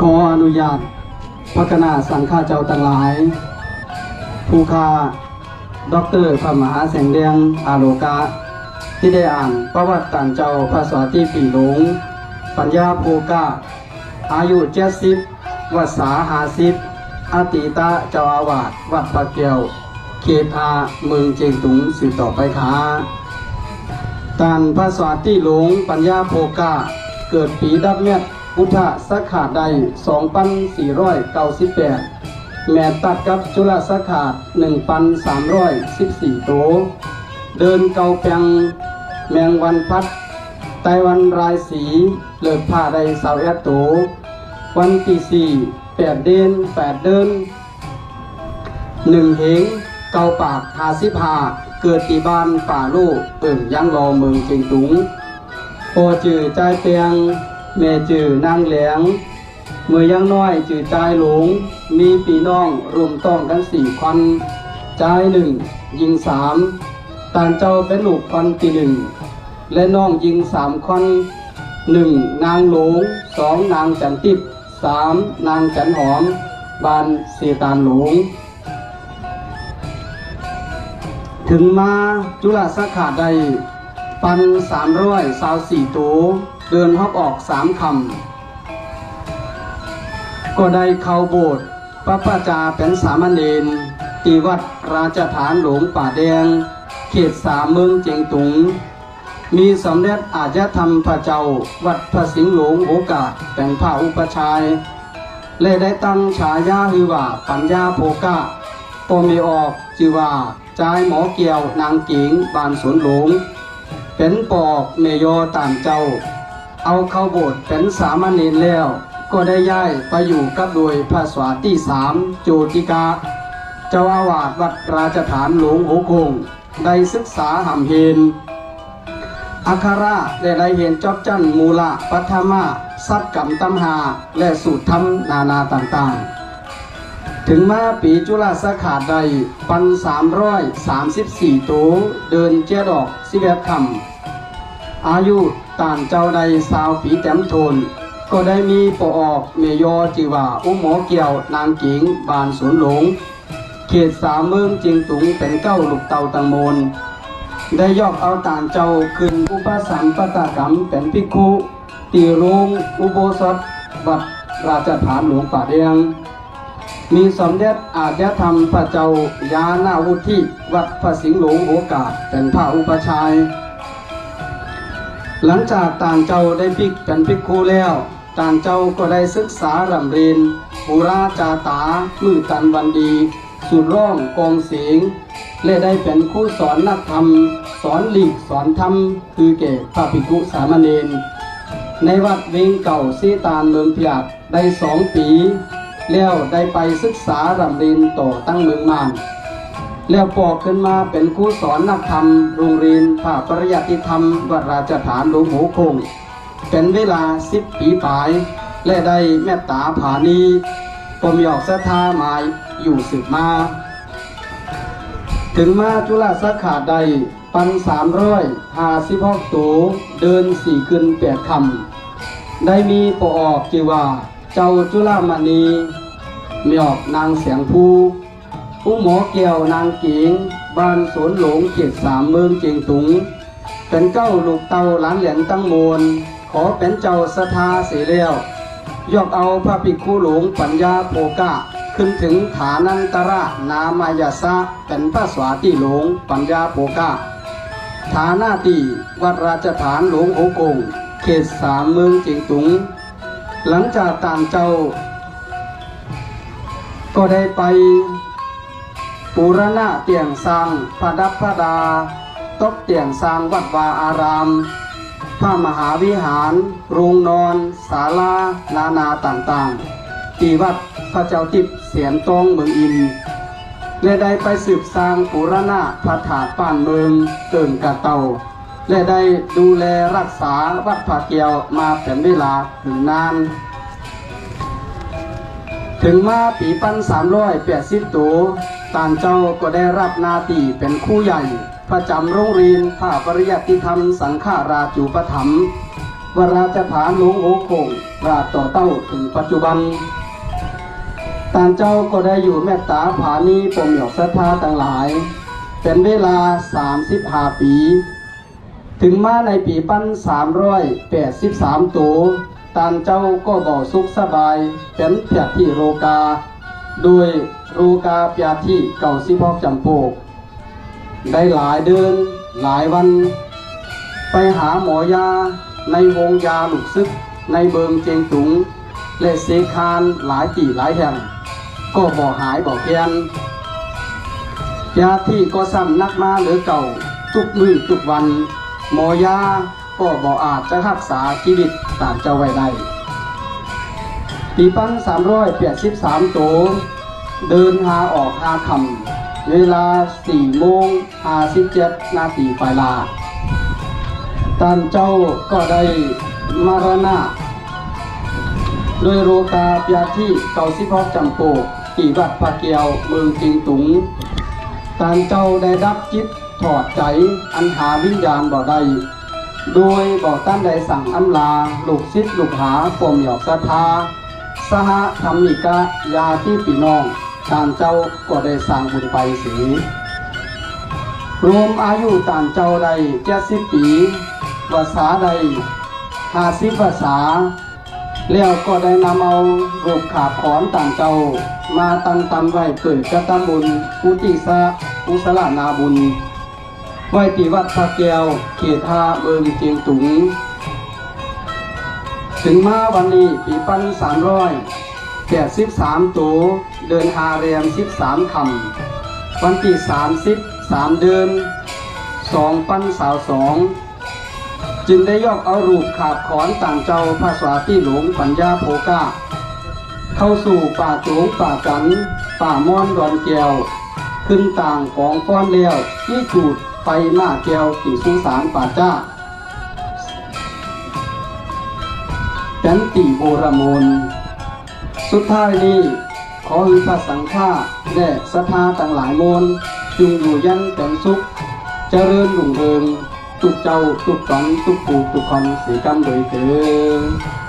ขออนุญาตพัฒนาสังฆาเจ้าต่างหลาย ผู้คาด็อกเตอร์พระมหาแสงแดงอาโลกาที่ได้อ่านประวัติต่างเจ้าพระสวัสดีปีหลง ปัญญาโภกาอายุเจ็ดสิบวัดสาหาสิบอาติตาเจ้าอาวาสวัดปะเกียว เขตอาเมืองเจียงตุงสืบต่อไปค้าตานพระสวัสดีหลวงปัญญาโภกาเกิดปีดับเมต พุทธสักขาดใด 2498 แม่ตัดกับจุลสักขา 1,314 โตวเดินเกาแปงแมงวันพัด ไตวันรายสี เลิกผ้าใดสาวแอดโต วันที่สี่แปดเดือนแปดเดินหนึ่งเหงเกาปากหาสิบหาเกิดที่บ้านป่าลูกเปิ่งยังรอเมืองเชียงตุงพอจือใจเปียง แม่จื่อนางแหลงเมื่อยังน้อยจื่อใจหลง มีปีน้องรวมต้องกันสี่คันใจหนึ่งยิงสามตานเจ้าเป็นลูกคันที่หนึ่งและน้องยิงสามคันหนึ่งนางหลงสองนางจันติบสามนางจันหอม บานเสตานหลง ถึงมาจุลสาขาใดปันสามร้อยสาวสี่ตัว เดินฮอบออกสามคำ ก็ได้เข้าโบสถ์พระประจาเป็นสามเณรตีวัดราชฐานหลวงป่าแดง เขตสามเมืองเจียงตุง มีสมเด็จอาจธรรมพระเจ้าวัดพระสิงห์หลวงโอกาสแต่งผ้าอุปชายและได้ตั้งฉายาฮือว่าปัญญาโภกะปอมีออกจือว่าจายหมอเกี่ยวนางกิงบานสวนหลวงเป็นปอกเมโยตามเจ้า เอาเข้าโบสถ์เป็นสามเณรแล้ว ก็ได้ย้ายไปอยู่กับโดยพระสวาที่สามโจติกา เจ้าอาวาสวัดราชฐานหลวงโหคงได้ศึกษาหำเฮนอัคาราได้ได้เห็นจอบจันมูละปัทมาสัตกรรมตำหา และสูตรธรรมนานาต่างๆ ถึงมาปีจุลาสขาใดปันสามร้อยสามสิบสี่ตัวเดินเจดอกสิบเอ็ดคำ อายุต่างเจ้าใดสาวปีแต้มโทน ก็ได้มีปออกเมยอจิว่าอุหมอเกี่ยวนางกิงบานสวนหลง เขตสามเมืองจิงตุงเป็นเก้าลูกเต่าตังโมนได้ยอกเอาต่างเจ้าขึ้นอุปสัมปตากรรมเป็นพิกขุตีรุงอุโบสถวัดราชฐานหลวงป่าเดียง มีสมเด็จอาจยธรรมพระเจ้ายานาวุธิวัดพระสิงห์หลวงโอกาสเป็นพระอุปชฌาย หลังจากต่างเจ้าได้พิกเป็นพิกคูแล้ว ต่างเจ้าก็ได้ศึกษารำเรียนปุราจาตา มือตันวันดี สุดร่องกองเสียงและได้เป็นครูสอนนักธรรม สอนหลีกสอนธรรม คือเกศพระภิกขุสามเณรในวัดเวงเก่าซีตานเมืองพิยดได้สองปี แล้วได้ไปศึกษารำเรียนต่อตั้งเมืองมาน แล้วปอกขึ้นมาเป็นครูสอนนักธรรมโรงเรียนภาปริยัติธรรมวัดราชฐานหลวงหูคง เป็นเวลาสิบปีปลาย และได้เมตตาผานีปมหยอกสถาหมายอยู่สืบมา ถึงมาจุฬาสาขาใดปันสามร้อยหาสิบหกตัวเดินสี่ขึ้นแปดคำได้มีปออกจีว่า เจ้าจุฬามณีมีออกนางเสียงผู้ ผู้หมอเกี่ยวนางกิงบ้านสวนหลงเขตสามเมืองเจียงตุง เป็นเก้าลูกเตาหลานเหรียญตั้งมวลขอเป็นเจ้าสถาเสียแล้วยกเอาพระภิกขุหลวงปัญญาโภกะขึ้นถึงฐานันตระนามายาสะเป็นพระสวาที่หลวงปัญญาโภกะฐานาตีวัดราชฐานหลวงโอกงเขตสามเมืองเจียงตุง หลังจากต่างเจ้า ก็ได้ไป ปูรณะเตียงสร้างพระดับพระดา ตกเตียงสร้างวัดวาอารามพระมหาวิหารโรงนอนศาลานานาต่างๆที่วัดพระเจ้าทิพย์เสียนตองเมืองอินและได้ไปสืบสร้างปูรณะพระถาตุป้านเมืองเกินกะเตาและได้ดูแลรักษาวัดผาเกียวมาเป็นเวลาถึงนาน ถึงมาปีปันสามร้อยแปดสิบตัว ต่างเจ้าก็ได้รับนาตีเป็นคู่ใหญ่ ประจำโรงเรียนภาปริยัติธรรมสังฆาราจูปถัมวราชฐานหลวงหูคงราชต่อเต้าถึงปัจจุบัน ตานเจ้าก็ได้อยู่เมตตาผานีปมหยอกศรัทธาต่างหลาย เป็นเวลา35ปี ถึงมาในปีปั้น383ตัวตานเจ้าก็บ่สุขสบาย เป็นเพียรที่โรกา โดยโรกาปียที่เก่าสิพอกจำโปก ได้หลายเดือนหลายวัน ไปหาหมอยาในวงยาหลุกซึก ในเบิงเจงตุง และเสคานหลายตีหลายแห่ง ก็บ่หายบ่เพียนยาที่ก็ซ้ำนักมาหลือเก่า ทุกมือทุกวัน หมอยาก็บ่อาจจะรักษาชีวิตตามเจ้าไว้ได้ปีปันสามร้อยแปดสิบสามตัว เดินหาออกหาคำเวลาสี่โมงหาสิบเจ็ดนาทีไปลาท่านเจ้าก็ได้มารณะโดยโรกาปยาที่เกาสิพอกจำโปกที่วัดพระเกียวเมืองจิงตุงท่านเจ้าได้ดับจิตถอดใจอันหาวิญญาณบ่ได้โดยบอกต้นใดสั่งอำลาลูกศิษย์ลูกหาปมหยอกศรัทธา สหธรรมิกะยาที่ปีน้อง ตานเจ้าก็ได้สร้างบุญไปสี รวมอายุตานเจ้าใดเจ็ดสิบปีภาษาใดห้าสิบภาษา แล้วก็ได้นำเอารูปขาขอนต่านเจ้า มาตั้งตำไว้เกิดกระตบุญกุติสะอุสลานาบุญ ไว้ที่วัดพระแก้วเขตท่าเมืองเจียงตุง ถึงมาวันนี้ปีปันสามร้อยแปดสิบสามตัว เดินหาเรียมสิบสามคำวันที่สามสิบสามเดือนสองปันสาวสองจึงได้ยกเอารูปขาบขอนต่างเจ้าภาษาที่หลวงปัญญาโภกาเข้าสู่ป่าโจงป่าจันป่าม่อนดอนแก้ว ขึ้นต่างของฟ้อนเลี้ยวที่จูดไปหน้าแก้วที่สุสานป่าจ้าจันติโบรมนสุดท้ายนี้ ขอให้พระสังฆาแด่ศรัทธาต่างหลายมวลจงอยู่ยันเป็นสุข เจริญรุ่งเรืองตุกเจ้าตุกตอนตุกปูตุกคนสีกรรมโดยเถิด